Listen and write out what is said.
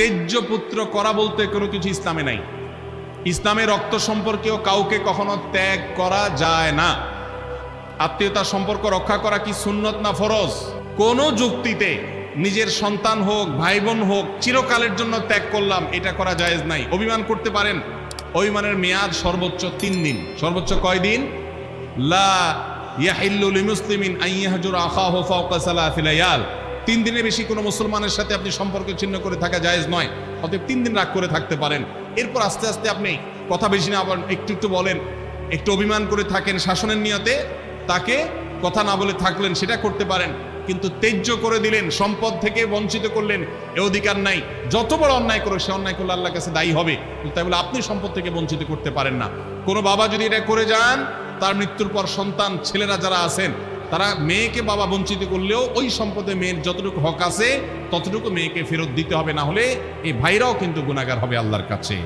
তেজ্য পুত্র করা বলতে কোনো কিছু ইসলামে নাই। ইসলামে রক্ত সম্পর্কেও কাউকে কখনো ত্যাগ করা যায় না। আত্মীয়তা সম্পর্ক রক্ষা করা কি সুন্নত না ফরজ? কোন যুক্তিতে নিজের সন্তান হোক ভাই বোন হোক, চিরকালের জন্য ত্যাগ করলাম, এটা করা জায়েজ নাই। অভিমান করতে পারেন, অভিমানের মেয়াদ সর্বোচ্চ তিন দিন। সর্বোচ্চ কয় দিন? লা ইয়াহিল্লু লিমুসলিমিন আন ইয়াহজুর আখাহু ফাওকা সালাসি লায়াল তিন দিনের বেশি কোনো মুসলমানের সাথে আপনি সম্পর্ক ছিন্ন করে থাকা জায়েজ নয়। অতএব তিন দিন রাগ করে থাকতে পারেন। এরপর আস্তে আস্তে আপনি কথা বেশি না আবার একটু একটু বলেন, একটু অভিমান করে থাকেন শাসনের নিয়তে, তাকে কথা না বলে থাকলেন সেটা করতে পারেন, কিন্তু তেজ্য করে দিলেন, সম্পদ থেকে বঞ্চিত করলেন, এ অধিকার নাই। যত বড় অন্যায় করো, সে অন্যায় করলে আল্লাহর কাছে দায়ী হবে। তাই বলে আপনি সম্পদ থেকে বঞ্চিত করতে পারেন না। কোনো বাবা যদি এটা করে যান, তার মৃত্যুর পর সন্তান, ছেলেরা যারা আছেন তারা মেয়েকে বাবা বঞ্চিত করলেও ওই সম্পদে মেয়ের যতটুকু হক আছে, ততটুকু মেয়েকে ফেরত দিতে হবে, না হলে এই ভাইরাও কিন্তু গুণাগার হবে আল্লাহর কাছে।